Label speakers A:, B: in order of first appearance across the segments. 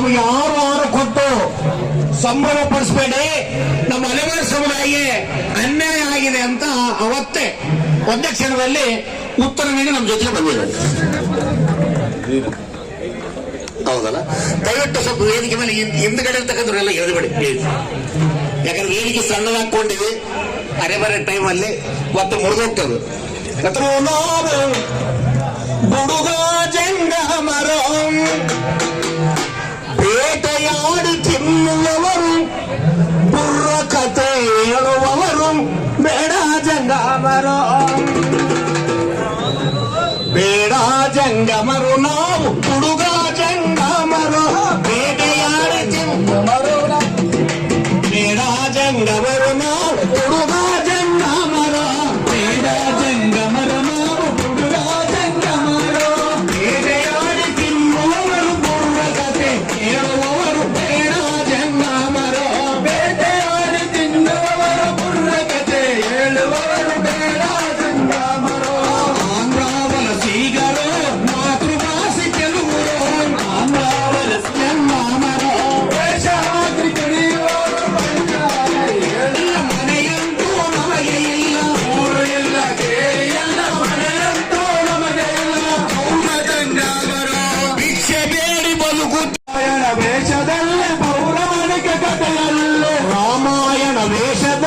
A: ನಮಗೆ ಯಾರು ಆರು ಕೊಟ್ಟು ಸಂಭ್ರಮ ಪಡಿಸಬೇಡಿ ನಮ್ಮ ಅಲೆಮಾರಿ ಸಮುದಾಯಕ್ಕೆ ಅನ್ಯಾಯ ಆಗಿದೆ ಅಂತ ಅವತ್ತೇ ಒಂದೇ ಕ್ಷಣದಲ್ಲಿ ಉತ್ತರ ನೀಡಿ ನಮ್ಮ ಜೊತೆ ಬಂದಿದ್ದಾರೆ. ಹೌದಲ್ಲ? ದಯವಿಟ್ಟು ಸ್ವಲ್ಪ ವೇದಿಕೆ ಮೇಲೆ ಹಿಂದ್- ಹಿಂದ್ಗಡೆ ಇರ್ತಕ್ಕಂಥವ್ರೆಲ್ಲ ಎದುರುಬೇಡಿ ಪ್ಲೀಸ್ ಯಾಕಂದ್ರೆ ವೇದಿಕೆ ಸಣ್ಣದಾಕೊಂಡಿದೆ ಅರೆ ಬರೆ ಟೈಮಲ್ಲಿ ಮತ್ತೆ ಮುರಿದೋಗ್ತದೆ. ಬುಡುಗ ಜಂಗ ಮರ. ಬೇಟೆಯಾಡಿ ತಿನ್ನುವವರು ಬುರ್ರ ಕತೆ ಹೇಳುವವರು ಬೇಡ ಜಂಗಮರು ಬೇಡ ಜಂಗಮರು ನಾವು ಹುಡುಗ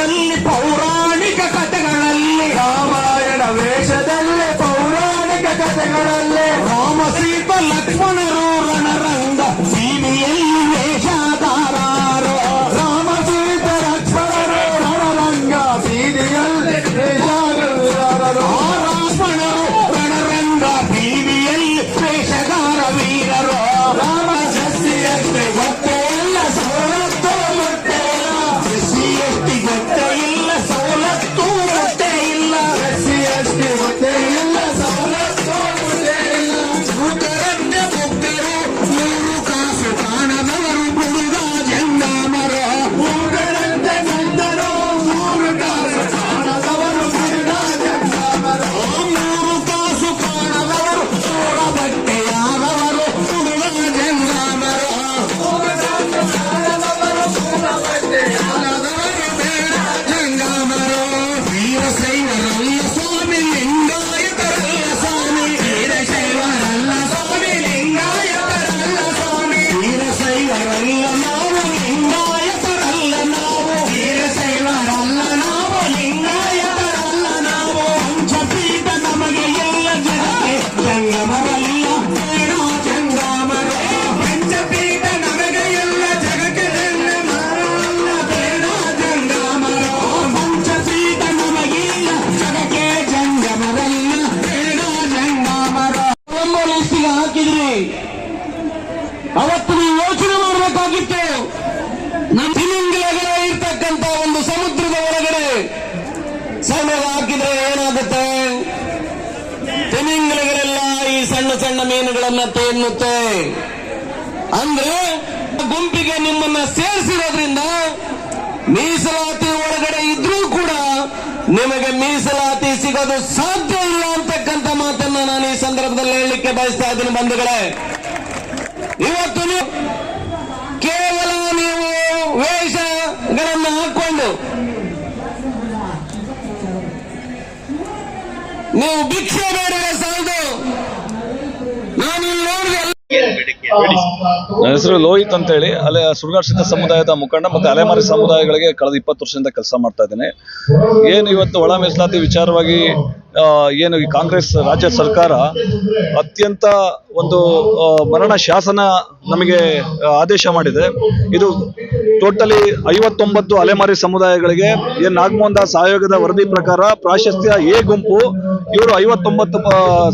A: తల్లి ಹಾಕಿದ್ರಿ. ಅವತ್ತು ನೀವು ಯೋಚನೆ ಮಾಡಬೇಕಾಗಿತ್ತು. ನಮ್ಮ ಇರ್ತಕ್ಕಂತ ಒಂದು ಸಮುದ್ರದ ಒಳಗಡೆ ಸಣ್ಣ ಹಾಕಿದ್ರೆ ಏನಾಗುತ್ತೆ? ತಿಮಿಂಗಿಲಗಳೆಲ್ಲ ಈ ಸಣ್ಣ ಸಣ್ಣ ಮೀನುಗಳನ್ನ ತಿನ್ನುತ್ತೆ. ಅಂದ್ರೆ ಗುಂಪಿಗೆ ನಿಮ್ಮನ್ನ ಸೇರಿಸಿರೋದ್ರಿಂದ ಮೀಸಲಾತಿ ಒಳಗಡೆ ಇದ್ರೂ ನಿಮಗೆ ಮೀಸಲಾತಿ ಸಿಗೋದು ಸಾಧ್ಯ ಇಲ್ಲ ಅಂತಕ್ಕಂಥ ಮಾತನ್ನ ನಾನು ಈ ಸಂದರ್ಭದಲ್ಲಿ ಹೇಳಲಿಕ್ಕೆ ಬಯಸ್ತಾ ಇದ್ದೀನಿ ಬಂಧುಗಳೇ. ಇವತ್ತು ನೀವು ಕೇವಲ ನೀವು ವೇಷಗಳನ್ನು ಹಾಕೊಂಡು ನೀವು ಭಿಕ್ಷೆ ಬೇಡಿದ್ರೆ ಸಾಲದು. ನಾನು ನೋಡಿದೆ
B: ನನ್ನ ಹೆಸರು ಲೋಹಿತ್ ಅಂತ ಹೇಳಿ ಅಲೆ ಸುಡುಗಾಡ್ಸಿತ ಸಮುದಾಯದ ಮುಖಂಡ ಮತ್ತೆ ಅಲೆಮಾರಿ ಸಮುದಾಯಗಳಿಗೆ ಕಳೆದ ಇಪ್ಪತ್ತು ವರ್ಷದಿಂದ ಕೆಲಸ ಮಾಡ್ತಾ ಇದ್ದೇನೆ. ಏನು ಇವತ್ತು ಒಳ ಮೀಸಲಾತಿ ವಿಚಾರವಾಗಿ ಏನು ಈ ಕಾಂಗ್ರೆಸ್ ರಾಜ್ಯ ಸರ್ಕಾರ ಅತ್ಯಂತ ಒಂದು ಮರಣ ಶಾಸನ ನಮಗೆ ಆದೇಶ ಮಾಡಿದೆ. ಇದು ಟೋಟಲಿ ಐವತ್ತೊಂಬತ್ತು ಅಲೆಮಾರಿ ಸಮುದಾಯಗಳಿಗೆ ಏನು ನಾಗಮೋಹನ್ ದಾಸ್ ಆಯೋಗದ ವರದಿ ಪ್ರಕಾರ ಪ್ರಾಶಸ್ತ್ಯ ಎ ಗುಂಪು, ಇವರು ಐವತ್ತೊಂಬತ್ತು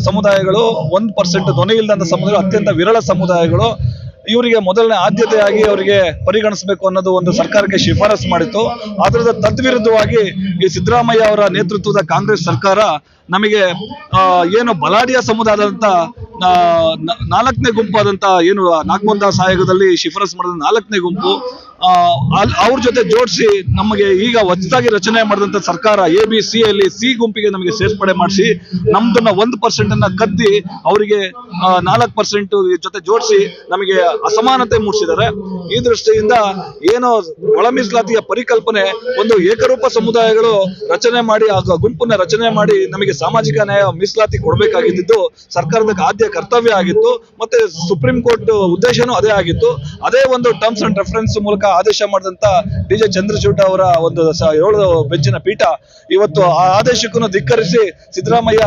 B: ಸಮುದಾಯಗಳು, ಒಂದು ಪರ್ಸೆಂಟ್ ಧ್ವನಿ ಇಲ್ಲದಂತ ಸಮುದಾಯ ಅತ್ಯಂತ ವಿರಳ ಸಮುದಾಯಗಳು ಇವರಿಗೆ ಮೊದಲನೇ ಆದ್ಯತೆಯಾಗಿ ಅವರಿಗೆ ಪರಿಗಣಿಸಬೇಕು ಅನ್ನೋದು ಒಂದು ಸರ್ಕಾರಕ್ಕೆ ಶಿಫಾರಸು ಮಾಡಿತ್ತು. ಅದರ ತದ್ವಿರುದ್ಧವಾಗಿ ಈ ಸಿದ್ದರಾಮಯ್ಯ ಅವರ ನೇತೃತ್ವದ ಕಾಂಗ್ರೆಸ್ ಸರ್ಕಾರ ನಮಗೆ ಏನು ಬಲಾಢ್ಯ ಸಮುದಾಯದಂತ ನಾಲ್ಕನೇ ಗುಂಪಾದಂತ ಏನು ನಾಗಮಂದ ಸಹಾಯಕದಲ್ಲಿ ಶಿಫಾರಸು ಮಾಡಿದ ನಾಲ್ಕನೇ ಗುಂಪು ಅವ್ರ ಜೊತೆ ಜೋಡಿಸಿ ನಮಗೆ ಈಗ ಹೊಸದಾಗಿ ರಚನೆ ಮಾಡಿದಂತ ಸರ್ಕಾರ ಎ ಬಿ ಸಿ ಅಲ್ಲಿ ಸಿ ಗುಂಪಿಗೆ ನಮಗೆ ಸೇರ್ಪಡೆ ಮಾಡಿಸಿ, ನಮ್ದನ್ನ ಒಂದು ಪರ್ಸೆಂಟ್ ಅನ್ನ ಕದ್ದಿ ಅವರಿಗೆ ನಾಲ್ಕು ಪರ್ಸೆಂಟ್ ಜೊತೆ ಜೋಡಿಸಿ ನಮಗೆ ಅಸಮಾನತೆ ಮೂಡಿಸಿದ್ದಾರೆ. ಈ ದೃಷ್ಟಿಯಿಂದ ಏನೋ ಒಳ ಮೀಸಲಾತಿಯ ಪರಿಕಲ್ಪನೆ ಒಂದು ಏಕರೂಪ ಸಮುದಾಯಗಳು ರಚನೆ ಮಾಡಿ, ಆ ಗುಂಪನ್ನ ರಚನೆ ಮಾಡಿ ನಮಗೆ ಸಾಮಾಜಿಕ ನ್ಯಾಯ ಮೀಸಲಾತಿ ಕೊಡಬೇಕಾಗಿದ್ದು ಸರ್ಕಾರದ ಆದ್ಯ ಕರ್ತವ್ಯ ಆಗಿತ್ತು. ಮತ್ತೆ ಸುಪ್ರೀಂ ಕೋರ್ಟ್ ಉದ್ದೇಶನೂ ಅದೇ ಆಗಿತ್ತು. ಅದೇ ಒಂದು ಟರ್ಮ್ಸ್ ಅಂಡ್ ರೆಫರೆನ್ಸ್ ಮೂಲಕ ಆದೇಶ ಮಾಡಿದಂತ ಡಿ ಜೆ ಚಂದ್ರಚೂಡ್ ಅವರ ಒಂದು ಏಳು ಬೆಂಚಿನ ಪೀಠ ಇವತ್ತು ಆ ಆದೇಶಕ್ಕೂ ಧಿಕ್ಕರಿಸಿ ಸಿದ್ದರಾಮಯ್ಯ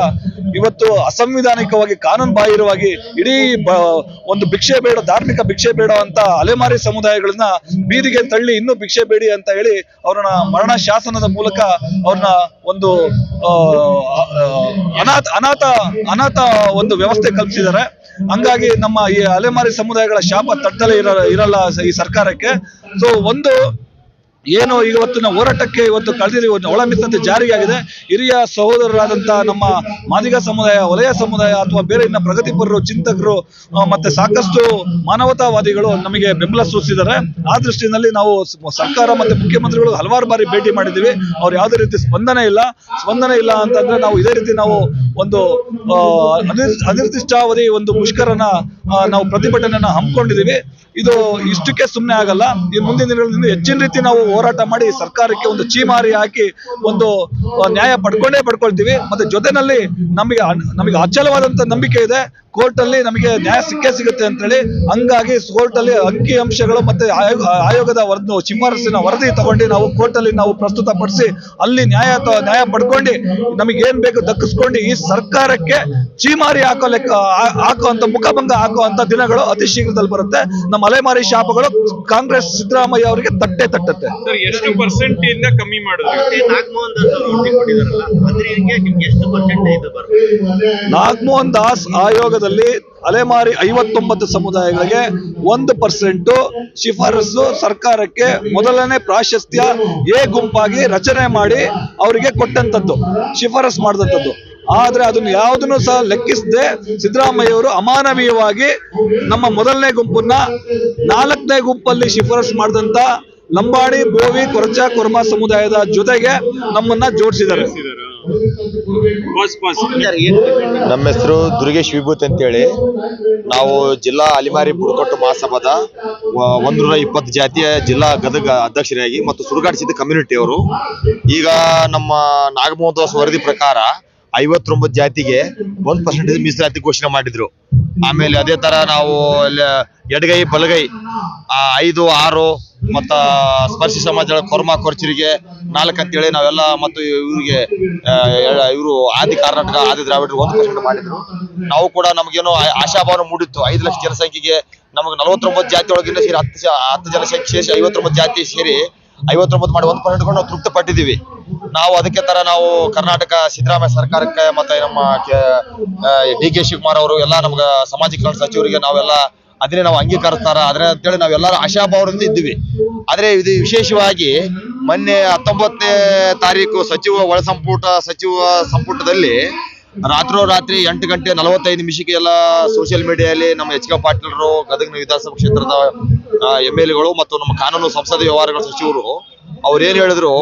B: ಇವತ್ತು ಅಸಂವಿಧಾನಿಕವಾಗಿ ಕಾನೂನು ಬಾಹಿರವಾಗಿ ಇಡೀ ಒಂದು ಭಿಕ್ಷೆ ಬೇಡ, ಧಾರ್ಮಿಕ ಭಿಕ್ಷೆ ಬೇಡ ಅಂತ ಅಲೆಮಾರಿ ಸಮುದಾಯಗಳನ್ನ ಬೀದಿಗೆ ತಳ್ಳಿ ಇನ್ನೂ ಭಿಕ್ಷೆ ಬೇಡಿ ಅಂತ ಹೇಳಿ ಅವ್ರನ್ನ ಮರಣ ಶಾಸನದ ಮೂಲಕ ಅವ್ರನ್ನ ಒಂದು ಅನಾಥ ಅನಾಥ ಅನಾಥ ಒಂದು ವ್ಯವಸ್ಥೆ ಕಲ್ಪಿಸಿದ್ದಾರೆ. ಹಂಗಾಗಿ ನಮ್ಮ ಈ ಅಲೆಮಾರಿ ಸಮುದಾಯಗಳ ಶಾಪ ತಟ್ಟಲೇ ಇರ ಇರಲ್ಲ ಈ ಸರ್ಕಾರಕ್ಕೆ. ಸೊ ಒಂದು ಏನು ಇವತ್ತಿನ ಹೋರಾಟಕ್ಕೆ ಇವತ್ತು ಕಳೆದಿದೆ ಒಳ ಮೀಸಲಾತಿ ಜಾರಿಯಾಗಿದೆ. ಹಿರಿಯ ಸಹೋದರರಾದಂತಹ ನಮ್ಮ ಮಾದಿಗ ಸಮುದಾಯ, ವಲಯ ಸಮುದಾಯ ಅಥವಾ ಬೇರೆ ಇನ್ನ ಪ್ರಗತಿಪರರು, ಚಿಂತಕರು ಮತ್ತೆ ಸಾಕಷ್ಟು ಮಾನವತಾವಾದಿಗಳು ನಮಗೆ ಬೆಂಬಲ ಸೂಚಿಸಿದ್ದಾರೆ. ಆ ದೃಷ್ಟಿಯಲ್ಲಿ ನಾವು ಸರ್ಕಾರ ಮತ್ತೆ ಮುಖ್ಯಮಂತ್ರಿಗಳು ಹಲವಾರು ಬಾರಿ ಭೇಟಿ ಮಾಡಿದ್ದೀವಿ. ಅವ್ರು ಯಾವುದೇ ರೀತಿ ಸ್ಪಂದನೆ ಇಲ್ಲ. ಸ್ಪಂದನೆ ಇಲ್ಲ ಅಂತಂದ್ರೆ ನಾವು ಇದೇ ರೀತಿ ನಾವು ಒಂದು ಅನಿರ್ದಿಷ್ಟಾವಧಿ ಒಂದು ಮುಷ್ಕರನ ನಾವು ಪ್ರತಿಭಟನೆಯನ್ನ ಹಮ್ಮಿಕೊಂಡಿದ್ದೀವಿ. ಇದು ಇಷ್ಟಕ್ಕೆ ಸುಮ್ಮನೆ ಆಗಲ್ಲ. ಈ ಮುಂದಿನ ದಿನಗಳಲ್ಲಿ ಹೆಚ್ಚಿನ ರೀತಿ ನಾವು ಹೋರಾಟ ಮಾಡಿ ಸರ್ಕಾರಕ್ಕೆ ಒಂದು ಚೀಮಾರಿ ಹಾಕಿ ಒಂದು ನ್ಯಾಯ ಪಡ್ಕೊಂಡೇ ಪಡ್ಕೊಳ್ತೀವಿ. ಮತ್ತೆ ಜೊತೆನಲ್ಲಿ ನಮಗೆ ನಮಗೆ ಅಚಲವಾದಂತ ನಂಬಿಕೆ ಇದೆ. ಕೋರ್ಟ್ ಅಲ್ಲಿ ನಮಗೆ ನ್ಯಾಯ ಸಿಕ್ಕೇ ಸಿಗುತ್ತೆ ಅಂತ ಹೇಳಿ ಹಂಗಾಗಿ ಕೋರ್ಟ್ ಅಲ್ಲಿ ಅಂಕಿ ಅಂಶಗಳು ಮತ್ತೆ ಆಯೋಗ ಆಯೋಗದ ವರದಿ ಶಿಫಾರಸಿನ ವರದಿ ತಗೊಂಡು ನಾವು ಕೋರ್ಟ್ ಅಲ್ಲಿ ನಾವು ಪ್ರಸ್ತುತಪಡಿಸಿ ಅಲ್ಲಿ ನ್ಯಾಯ ನ್ಯಾಯ ಪಡ್ಕೊಂಡು ನಮಗೆ ಏನ್ ಬೇಕು ದಕ್ಕಿಸ್ಕೊಂಡು ಈ ಸರ್ಕಾರಕ್ಕೆ ಚೀಮಾರಿ ಹಾಕೋ ಲೆಕ್ಕ ಹಾಕುವಂತ ಮುಖಭಂಗ ಅಂತ ದಿನಗಳು ಅತಿ ಶೀಘ್ರದಲ್ಲಿ ಬರುತ್ತೆ. ನಮ್ಮ ಅಲೆಮಾರಿ ಶಾಪಗಳು ಕಾಂಗ್ರೆಸ್ ಸಿದ್ದರಾಮಯ್ಯ ಅವರಿಗೆ ತಟ್ಟೆ ತಟ್ಟತ್ತೆ.
C: ಸರ್ ಎಷ್ಟು ಪರ್ಸೆಂಟ್ ಇಂದ ಕಮ್ಮಿ ಮಾಡಿದ್ರಿ?
D: ನಾಗಮೋಹನ್ ದಾಸ್ ಅವರು
B: ಆಯೋಗದಲ್ಲಿ ಅಲೆಮಾರಿ ಐವತ್ತೊಂಬತ್ತು ಸಮುದಾಯಗಳಿಗೆ ಒಂದು ಪರ್ಸೆಂಟ್ ಶಿಫಾರಸು ಸರ್ಕಾರಕ್ಕೆ ಮೊದಲನೇ ಪ್ರಾಶಸ್ತ್ಯ ಎ ಗುಂಪಾಗಿ ರಚನೆ ಮಾಡಿ ಅವರಿಗೆ ಕೊಟ್ಟಂತದ್ದು ಶಿಫಾರಸ್ ಮಾಡಿದಂಥದ್ದು. ಆದ್ರೆ ಅದನ್ನು ಯಾವುದನ್ನು ಸಹ ಲೆಕ್ಕಿಸದೆ ಸಿದ್ದರಾಮಯ್ಯ ಅವರು ಅಮಾನವೀಯವಾಗಿ ನಮ್ಮ ಮೊದಲನೇ ಗುಂಪನ್ನ ನಾಲ್ಕನೇ ಗುಂಪಲ್ಲಿ ಶಿಫಾರಸ್ ಮಾಡಿದಂತ ಲಂಬಾಡಿ ಬೋವಿ, ಕೊರಚ, ಕುರ್ಮ ಸಮುದಾಯದ ಜೊತೆಗೆ ನಮ್ಮನ್ನ ಜೋಡಿಸಿದ್ದಾರೆ.
E: ನಮ್ಮ ಹೆಸರು ದುರ್ಗೇಶ್ ವಿಭೂತ್ ಅಂತೇಳಿ. ನಾವು ಜಿಲ್ಲಾ ಅಲಿಮಾರಿ ಬುಡಕಟ್ಟು ಮಹಾಸಭಾದ ಒಂದ್ ಒಂದೂರ ಇಪ್ಪತ್ತು ಜಾತಿಯ ಜಿಲ್ಲಾ ಗದಗ ಅಧ್ಯಕ್ಷರಾಗಿ ಮತ್ತು ಸುಡುಗಾಡಿಸಿದ ಕಮ್ಯುನಿಟಿ ಅವರು. ಈಗ ನಮ್ಮ ನಾಗಮೋಹನ್ ವರದಿ ಪ್ರಕಾರ ಐವತ್ತೊಂಬತ್ತು ಜಾತಿಗೆ ಒಂದ್ ಪರ್ಸೆಂಟೇಜ್ ಮೀಸಲಾತಿ ಘೋಷಣೆ ಮಾಡಿದ್ರು. ಆಮೇಲೆ ಅದೇ ತರ ನಾವು ಎಡಗೈ, ಬಲಗೈ ಐದು, ಆರು ಮತ್ತ ಸ್ಪರ್ಶಿ ಸಮಾಜ ಕೊರ್ಮ ಕೊರ್ಚರಿಗೆ ನಾಲ್ಕು ಅಂತೇಳಿ ನಾವೆಲ್ಲ ಮತ್ತು ಇವರಿಗೆ ಇವರು ಆದಿ ಕರ್ನಾಟಕ, ಆದಿ ದ್ರಾವಿಡರು ಒಂದು ಪರ್ಸೆಂಟ್ ಮಾಡಿದ್ರು. ನಾವು ಕೂಡ ನಮಗೇನೋ ಆಶಾಭಾವನೆ ಮೂಡಿತ್ತು. ಐದು ಲಕ್ಷ ಜನಸಂಖ್ಯೆಗೆ ನಮಗೆ ನಲವತ್ತೊಂಬತ್ತು ಜಾತಿ ಒಳಗಿಂದ ಸೇರಿ ಹತ್ತು ಹತ್ತು ಜನಸಂಖ್ಯೆ ಸೇರಿಸಿ ಐವತ್ತೊಂಬತ್ತು ಜಾತಿ ಸೇರಿ ಐವತ್ತೊಂಬತ್ತು ಮಾಡಿ ಒಂದು ಪರ್ಸೆಂಟ್ ನಾವು ತೃಪ್ತಿ ಪಟ್ಟಿದ್ದೀವಿ. ನಾವು ಅದಕ್ಕೆ ತರ ನಾವು ಕರ್ನಾಟಕ ಸಿದ್ದರಾಮಯ್ಯ ಸರ್ಕಾರಕ್ಕೆ ಮತ್ತೆ ನಮ್ಮ ಡಿ ಕೆ ಶಿವಕುಮಾರ್ ಅವರು ಎಲ್ಲ ನಮ್ಗೆ ಸಮಾಜ ಕಲ್ಯಾಣ ಸಚಿವರಿಗೆ ನಾವೆಲ್ಲ ಅದನ್ನೇ ನಾವು ಅಂಗೀಕರಿಸ್ತಾರ. ಅದನ್ನ ಅಂತೇಳಿ ನಾವೆಲ್ಲರೂ ಆಶಾಭಾವದಿಂದ ಇದ್ದೀವಿ. ಆದ್ರೆ ಇದು ವಿಶೇಷವಾಗಿ ಮೊನ್ನೆ ಹತ್ತೊಂಬತ್ತನೇ ತಾರೀಕು ಸಚಿವ ಒಳ ಸಂಪುಟ ಸಚಿವ ಸಂಪುಟದಲ್ಲಿ ರಾತ್ರೋರಾತ್ರಿ ಎಂಟು ಗಂಟೆ ನಲವತ್ತೈದು ನಿಮಿಷಕ್ಕೆ ಎಲ್ಲ ಸೋಷಿಯಲ್ ಮೀಡಿಯಾದಲ್ಲಿ ನಮ್ಮ ಎಚ್ ಕೆ ಪಾಟೀಲರು ಗದಗ ವಿಧಾನಸಭಾ ಕ್ಷೇತ್ರದ ಎಂ ಎಲ್ ಎಗಳು ಮತ್ತು ನಮ್ಮ ಕಾನೂನು ಸಂಸದೀಯ ವ್ಯವಹಾರಗಳ ಸಚಿವರು ಅವ್ರು ಏನ್ ಹೇಳಿದ್ರು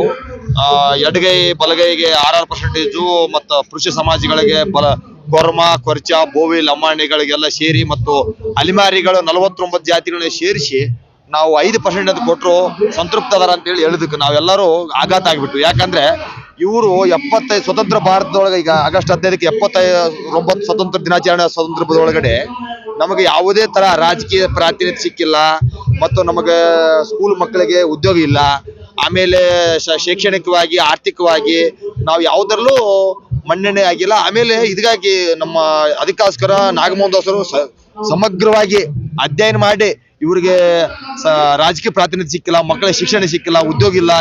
E: ಎಡಗೈ, ಬಲಗೈಗೆ ಆರ್ ಆರ್ ಪರ್ಸೆಂಟೇಜು ಮತ್ತು ಪುರುಷ ಸಮಾಜಗಳಿಗೆ ಬಲ ಕೊರ್ಮ ಕೊರ್ಚ, ಬೋವಿ ಲಂಬಾಣಿಗಳಿಗೆಲ್ಲ ಸೇರಿ ಮತ್ತು ಅಲಿಮಾರಿಗಳು ನಲವತ್ತೊಂಬತ್ತು ಜಾತಿಗಳನ್ನ ಸೇರಿಸಿ ನಾವು ಐದು ಪರ್ಸೆಂಟ್ ಅಂತ ಕೊಟ್ಟರು ಅಂತ ಹೇಳಿ ಹೇಳಿದಕ್ಕೆ ನಾವೆಲ್ಲರೂ ಆಘಾತ ಆಗಿಬಿಟ್ಟು ಯಾಕಂದ್ರೆ ಇವರು ಎಪ್ಪತ್ತೈದು ಸ್ವತಂತ್ರ ಭಾರತದೊಳಗೆ ಈಗ ಆಗಸ್ಟ್ ಹದಿನೈದಕ್ಕೆ ಎಪ್ಪತ್ತೈದು ಸ್ವತಂತ್ರ ದಿನಾಚರಣೆ ಸಂದರ್ಭದೊಳಗಡೆ ನಮಗೆ ಯಾವುದೇ ತರ ರಾಜಕೀಯ ಪ್ರಾತಿನಿಧ್ಯ ಸಿಕ್ಕಿಲ್ಲ ಮತ್ತು ನಮಗೆ ಸ್ಕೂಲ್ ಮಕ್ಕಳಿಗೆ ಉದ್ಯೋಗ ಇಲ್ಲ. ಆಮೇಲೆ ಶೈಕ್ಷಣಿಕವಾಗಿ, ಆರ್ಥಿಕವಾಗಿ ನಾವು ಯಾವುದರಲ್ಲೂ ಮನ್ನಣೆ ಆಗಿಲ್ಲ. ಆಮೇಲೆ ಇದಕ್ಕಾಗಿ ನಮ್ಮ ಅದಕ್ಕೋಸ್ಕರ ನಾಗಮೋಹನ್ ದಾಸರು ಸಮಗ್ರವಾಗಿ ಅಧ್ಯಯನ ಮಾಡಿ ಇವರಿಗೆ ರಾಜಕೀಯ ಪ್ರಾತಿನಿಧ್ಯ ಸಿಕ್ಕಿಲ್ಲ ಮಕ್ಕಳ ಶಿಕ್ಷಣ ಸಿಕ್ಕಿಲ್ಲ, ಉದ್ಯೋಗ ಇಲ್ಲ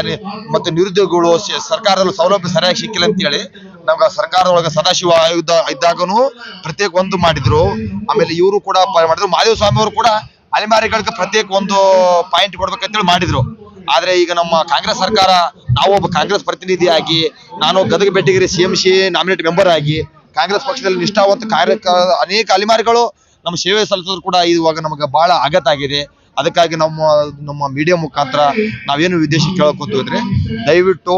E: ಮತ್ತು ನಿರುದ್ಯೋಗಿಗಳು ಸರ್ಕಾರದಲ್ಲಿ ಸೌಲಭ್ಯ ಸರಿಯಾಗಿ ಸಿಕ್ಕಿಲ್ಲ ಅಂತ ಹೇಳಿ ನಮ್ಗೆ ಸರ್ಕಾರದೊಳಗೆ ಸದಾಶಿವ ಆಯುಧ ಇದ್ದಾಗನು ಪ್ರತ್ಯೇಕ ಒಂದು ಮಾಡಿದ್ರು. ಆಮೇಲೆ ಇವರು ಕೂಡ ಮಾಡಿದ್ರು. ಮಾದೇವ ಸ್ವಾಮಿ ಅವರು ಕೂಡ ಅಲೆಮಾರಿಗಳಿಗೆ ಪ್ರತ್ಯೇಕ ಒಂದು ಪಾಯಿಂಟ್ ಕೊಡ್ಬೇಕಂತೇಳಿ ಮಾಡಿದ್ರು. ಆದ್ರೆ ಈಗ ನಮ್ಮ ಕಾಂಗ್ರೆಸ್ ಸರ್ಕಾರ, ನಾವು ಒಬ್ಬ ಕಾಂಗ್ರೆಸ್ ಪ್ರತಿನಿಧಿಯಾಗಿ, ನಾನು Gadag Betageri C M C nominate member ಆಗಿ, ಕಾಂಗ್ರೆಸ್ ಪಕ್ಷದಲ್ಲಿ ನಿಷ್ಠಾವಂತ ಕಾರ್ಯಕ, ಅನೇಕ ಅಲಿಮಾರಿಗಳು ನಮ್ಮ ಸೇವೆ ಸಲ್ಲಿಸೋದು ಕೂಡ ಇವಾಗ ನಮಗೆ ಬಹಳ ಆಘಾತ ಆಗಿದೆ ಅದಕ್ಕಾಗಿ ನಮ್ಮ ನಮ್ಮ ಮೀಡಿಯಾ ಮುಖಾಂತರ ನಾವೇನು ಉದ್ದೇಶ ಕೇಳಕ್ ಹೋಗ್ತಿದ್ರೆ ದಯವಿಟ್ಟು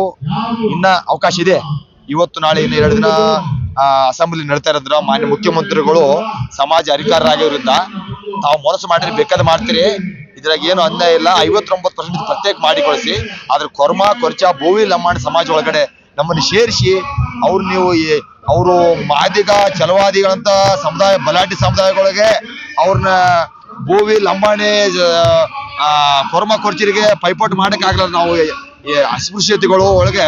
E: ಇನ್ನ ಅವಕಾಶ ಇದೆ. ಇವತ್ತು ನಾಳೆ ಇನ್ನು ಎರಡು ದಿನ ಅಸೆಂಬ್ಲಿ ನಡೀತಾ ಇರೋದ್ರ ಮಾನ್ಯ ಮುಖ್ಯಮಂತ್ರಿಗಳು ಸಮಾಜ ಅಧಿಕಾರರಾಗಿರೋದ್ರಿಂದ ತಾವು ಮನಸ್ಸು ಮಾಡಿರಿ ಬೇಕಾದ್ರೆ ಮಾಡ್ತೀರಿ. ಇದ್ರಾಗ ಏನು ಅನ್ಯಾಯ ಇಲ್ಲ. ಐವತ್ತೊಂಬತ್ತು ಪರ್ಸೆಂಟ್ ಪ್ರತ್ಯೇಕ ಮಾಡಿ ಕಳಿಸಿ ಆದ್ರೆ ಕೊರ್ಮ, ಕೊರ್ಚ, ಭೂವಿ ಲಂಬಾಣಿ ಸಮಾಜ ಒಳಗಡೆ ನಮ್ಮನ್ನು ಸೇರಿಸಿ, ಅವ್ರು ನೀವು ಅವರು ಮಾದಿಗ ಚಲವಾದಿಗಳಂತ ಸಮುದಾಯ ಬಲಾಟಿ ಸಮುದಾಯಗಳಿಗೆ ಅವ್ರನ್ನ ಭೂವಿ, ಲಂಬಾಣಿ ಕೊರ್ಮ, ಕೊರ್ಚರಿಗೆ ಪೈಪೋಟಿ ಮಾಡಕ್ಕಾಗಲ್ಲ ನಾವು ಅಸ್ಪೃಶ್ಯತೆಗಳು ಒಳಗೆ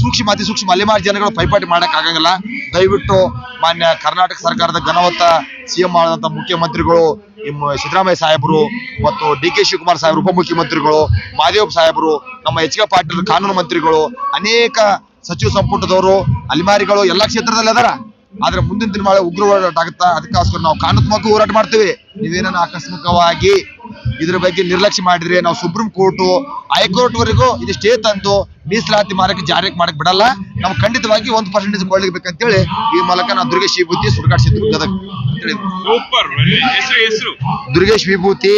E: ಸೂಕ್ಷ್ಮ, ಅತಿ ಸೂಕ್ಷ್ಮ ಅಲೆಮಾರಿ ಜನಗಳು ಪೈಪಾಟಿ ಮಾಡಕ್ ಆಗಂಗಿಲ್ಲ. ದಯವಿಟ್ಟು ಮಾನ್ಯ ಕರ್ನಾಟಕ ಸರ್ಕಾರದ ಘನವತ್ತ, ಸಿಎಂ ಆದಂತ ಮುಖ್ಯಮಂತ್ರಿಗಳು ಸಿದ್ದರಾಮಯ್ಯ ಸಾಹೇಬರು ಮತ್ತು ಡಿ ಕೆ ಶಿವಕುಮಾರ್ ಸಾಹೇಬರು, ಉಪಮುಖ್ಯಮಂತ್ರಿಗಳು, ಮಾದೇವ್ ಸಾಹೇಬರು, ನಮ್ಮ ಎಚ್ ಕೆ ಪಾಟೀಲ್ ಕಾನೂನು ಮಂತ್ರಿಗಳು, ಅನೇಕ ಸಚಿವ ಸಂಪುಟದವರು, ಅಲಿಮಾರಿಗಳು ಎಲ್ಲಾ ಕ್ಷೇತ್ರದಲ್ಲಿ ಅದಾರ. ಆದ್ರೆ ಮುಂದಿನ ದಿನ ಉಗ್ರ ಹೋರಾಟ ಆಗುತ್ತಾ, ಅದಕ್ಕೋಸ್ಕರ ನಾವು ಕಾನೂನಾತ್ಮಕ ಹೋರಾಟ ಮಾಡ್ತೀವಿ. ನೀವೇನ ಆಕಸ್ಮಿಕವಾಗಿ ಇದ್ರ ಬಗ್ಗೆ ನಿರ್ಲಕ್ಷ್ಯ ಮಾಡಿದ್ರೆ ನಾವು ಸುಪ್ರೀಂ ಕೋರ್ಟ್ ಹೈಕೋರ್ಟ್ ವರೆಗೂ ಇದು ಸ್ಟೇ ತಂದು ಮೀಸಲಾತಿ ಮಾರಕ್ಕೆ ಜಾರಿಗೆ ಮಾಡಕ್ ಬಿಡಲ್ಲ. ನಾವು ಖಂಡಿತವಾಗಿ ಒಂದು ಪರ್ಸೆಂಟೇಜ್ ಕೊಳ್ಳಬೇಕಂತೇಳಿ ಈ ಮೂಲಕ ನಾವು ದುರ್ಗೇಶ್ ವಿಭೂತಿ ಸುಡ್ಗಾಡ್ಸಿದ್ರು ಗದಗ ದುರ್ಗೇಶ್ ವಿಭೂತಿ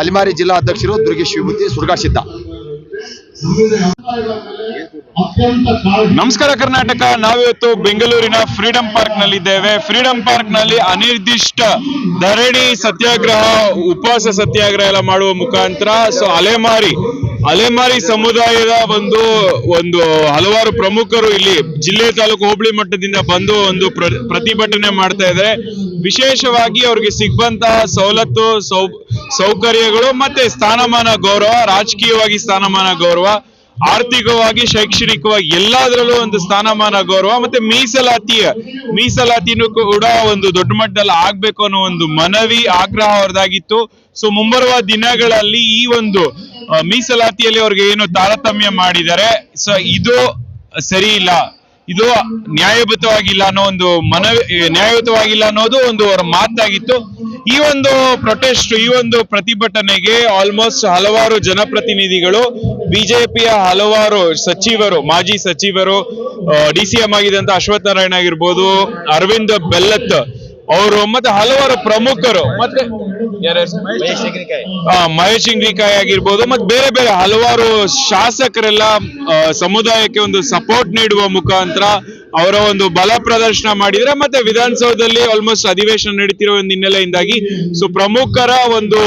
E: ಅಲಿಮಾರಿ ಜಿಲ್ಲಾ ಅಧ್ಯಕ್ಷರು ದುರ್ಗೇಶ್ ವಿಭೂತಿ ಸುಡ್ಗಾಡ್ಸಿದ್ದ
C: ನಮಸ್ಕಾರ ಕರ್ನಾಟಕ. ನಾವಿವತ್ತು ಬೆಂಗಳೂರಿನ ಫ್ರೀಡಂ ಪಾರ್ಕ್ ನಲ್ಲಿದ್ದೇವೆ ಫ್ರೀಡಂ ಪಾರ್ಕ್ನಲ್ಲಿ ಅನಿರ್ದಿಷ್ಟ ಧರಣಿ ಸತ್ಯಾಗ್ರಹ, ಉಪವಾಸ ಸತ್ಯಾಗ್ರಹ ಎಲ್ಲ ಮಾಡುವ ಮುಖಾಂತರ ಸೊ ಅಲೆಮಾರಿ ಅಲೆಮಾರಿ ಸಮುದಾಯದ ಒಂದು ಒಂದು ಹಲವಾರು ಪ್ರಮುಖರು ಇಲ್ಲಿ ಜಿಲ್ಲೆ ತಾಲೂಕು ಹೋಬಳಿ ಮಟ್ಟದಿಂದ ಬಂದು ಒಂದು ಪ್ರ- ಪ್ರತಿಭಟನೆ ಮಾಡ್ತಾ ಇದ್ದಾರೆ. ವಿಶೇಷವಾಗಿ ಅವ್ರಿಗೆ ಸಿಗ್ಬಂತಹ ಸವಲತ್ತು ಸೌಕರ್ಯಗಳು ಮತ್ತೆ ಸ್ಥಾನಮಾನ ಗೌರವ, ರಾಜಕೀಯವಾಗಿ ಸ್ಥಾನಮಾನ ಗೌರವ. ಆರ್ಥಿಕವಾಗಿ, ಶೈಕ್ಷಣಿಕವಾಗಿ ಎಲ್ಲದರಲ್ಲೂ ಒಂದು ಸ್ಥಾನಮಾನ, ಗೌರವ ಮತ್ತೆ ಮೀಸಲಾತಿಯ, ಮೀಸಲಾತಿನೂ ಕೂಡ ಒಂದು ದೊಡ್ಡ ಮಟ್ಟದಲ್ಲಿ ಆಗ್ಬೇಕು ಅನ್ನೋ ಒಂದು ಮನವಿ, ಆಗ್ರಹ ಅವ್ರದ್ದಾಗಿತ್ತು. ಸೊ ಮುಂಬರುವ ದಿನಗಳಲ್ಲಿ ಈ ಒಂದು ಮೀಸಲಾತಿಯಲ್ಲಿ ಅವ್ರಿಗೆ ಏನು ತಾರತಮ್ಯ ಮಾಡಿದರೆ ಸೊ, ಇದು ಸರಿ ಇಲ್ಲ, ಇದು ನ್ಯಾಯಬದ್ಧವಾಗಿಲ್ಲ ಅನ್ನೋ ಒಂದು ಮನವಿ, ನ್ಯಾಯಯುತವಾಗಿಲ್ಲ ಅನ್ನೋದು ಒಂದು ಅವರ ಮಾತಾಗಿತ್ತು. ಈ ಒಂದು ಪ್ರೊಟೆಸ್ಟ್ ಈ ಒಂದು ಪ್ರತಿಭಟನೆಗೆ ಆಲ್ಮೋಸ್ಟ್ ಹಲವಾರು ಜನಪ್ರತಿನಿಧಿಗಳು ಬಿಜೆಪಿಯ ಹಲವಾರು ಸಚಿವರು ಮಾಜಿ ಸಚಿವರು ಡಿ ಸಿ ಎಂ ಆಗಿದ್ದಂತ ಅಶ್ವಥ್ ನಾರಾಯಣ ಆಗಿರ್ಬೋದು ಅರವಿಂದ್ ಬೆಲ್ಲತ್ ಅವರು ಮತ್ತೆ ಹಲವಾರು ಪ್ರಮುಖರು ಮತ್ತೆ ಮಹೇಶ್ ಇಂಗ್ಲಿಕಾಯಿ ಆಗಿರ್ಬೋದು ಮತ್ತೆ ಬೇರೆ ಬೇರೆ ಹಲವಾರು ಶಾಸಕರೆಲ್ಲ ಸಮುದಾಯಕ್ಕೆ ಒಂದು ಸಪೋರ್ಟ್ ನೀಡುವ ಮುಖಾಂತರ ಅವರ ಒಂದು ಬಲ ಪ್ರದರ್ಶನ ಮಾಡಿದ್ರೆ ಮತ್ತೆ ವಿಧಾನಸೌಧದಲ್ಲಿ ಆಲ್ಮೋಸ್ಟ್ ಅಧಿವೇಶನ ನಡೀತಿರೋ ಒಂದು ಹಿನ್ನೆಲೆಯಿಂದಾಗಿ ಸೊ ಪ್ರಮುಖರ ಒಂದು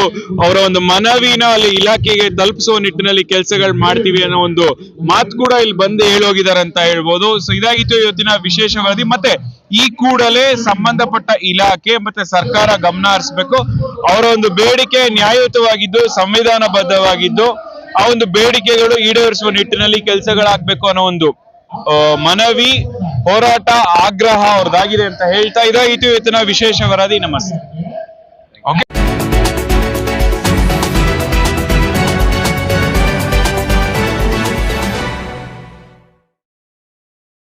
C: ಅವರ ಒಂದು ಮನವಿನ ಅಲ್ಲಿ ಇಲಾಖೆಗೆ ತಲುಪಿಸುವ ನಿಟ್ಟಿನಲ್ಲಿ ಕೆಲಸಗಳು ಮಾಡ್ತೀವಿ ಅನ್ನೋ ಒಂದು ಮಾತು ಕೂಡ ಇಲ್ಲಿ ಬಂದು ಹೇಳೋಗಿದ್ದಾರೆ ಅಂತ ಹೇಳ್ಬೋದು. ಸೊ ಇದಾಗಿತ್ತು ಇವತ್ತಿನ ವಿಶೇಷ ವರದಿ. ಮತ್ತೆ ಈ ಕೂಡಲೇ ಸಂಬಂಧಪಟ್ಟ ಇಲಾಖೆ ಮತ್ತೆ ಸರ್ಕಾರ ಗಮನ ಹರಿಸಬೇಕು. ಅವರ ಒಂದು ಬೇಡಿಕೆ ನ್ಯಾಯಯುತವಾಗಿದ್ದು, ಸಂವಿಧಾನಬದ್ಧವಾಗಿದ್ದು, ಆ ಒಂದು ಬೇಡಿಕೆಗಳು ಈಡೇರಿಸುವ ನಿಟ್ಟಿನಲ್ಲಿ ಕೆಲಸಗಳಾಗಬೇಕು ಅನ್ನೋ ಒಂದು ಮನವಿ ಹೋರಾಟ ಆಗ್ರಹ ಅವ್ರದ್ದಾಗಿದೆ ಅಂತ ಹೇಳ್ತಾ ಇದಾಗಿತ್ತು ಇವತ್ತಿನ ವಿಶೇಷ ವರದಿ ನಮಸ್ತೆ.